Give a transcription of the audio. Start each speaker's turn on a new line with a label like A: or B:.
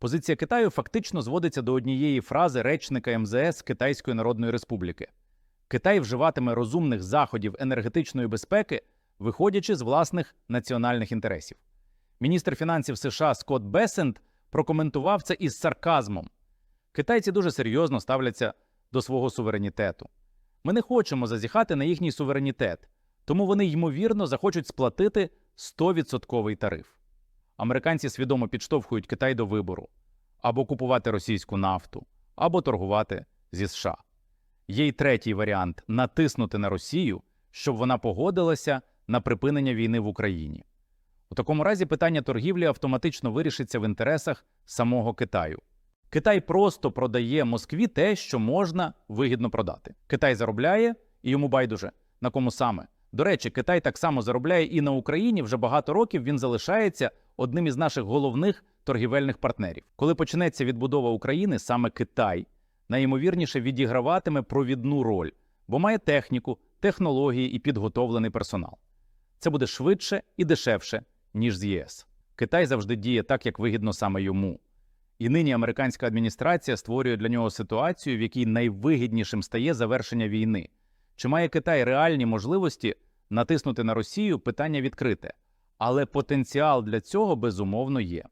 A: Позиція Китаю фактично зводиться до однієї фрази речника МЗС Китайської Народної Республіки. Китай вживатиме розумних заходів енергетичної безпеки, виходячи з власних національних інтересів. Міністр фінансів США Скотт Бесент прокоментував це із сарказмом. Китайці дуже серйозно ставляться до свого суверенітету. Ми не хочемо зазіхати на їхній суверенітет, тому вони ймовірно захочуть сплатити 100% тариф. Американці свідомо підштовхують Китай до вибору або купувати російську нафту, або торгувати зі США. Є й третій варіант натиснути на Росію, щоб вона погодилася на припинення війни в Україні. У такому разі питання торгівлі автоматично вирішиться в інтересах самого Китаю. Китай просто продає Москві те, що можна вигідно продати. Китай заробляє і йому байдуже на кому саме. До речі, Китай так само заробляє і на Україні. Вже багато років він залишається одним із наших головних торгівельних партнерів. Коли почнеться відбудова України, саме Китай найімовірніше відіграватиме провідну роль, бо має техніку, технології і підготовлений персонал. Це буде швидше і дешевше, ніж з ЄС. Китай завжди діє так, як вигідно саме йому. І нині американська адміністрація створює для нього ситуацію, в якій найвигіднішим стає завершення війни. Чи має Китай реальні можливості натиснути на Росію? Питання відкрите, але потенціал для цього безумовно є.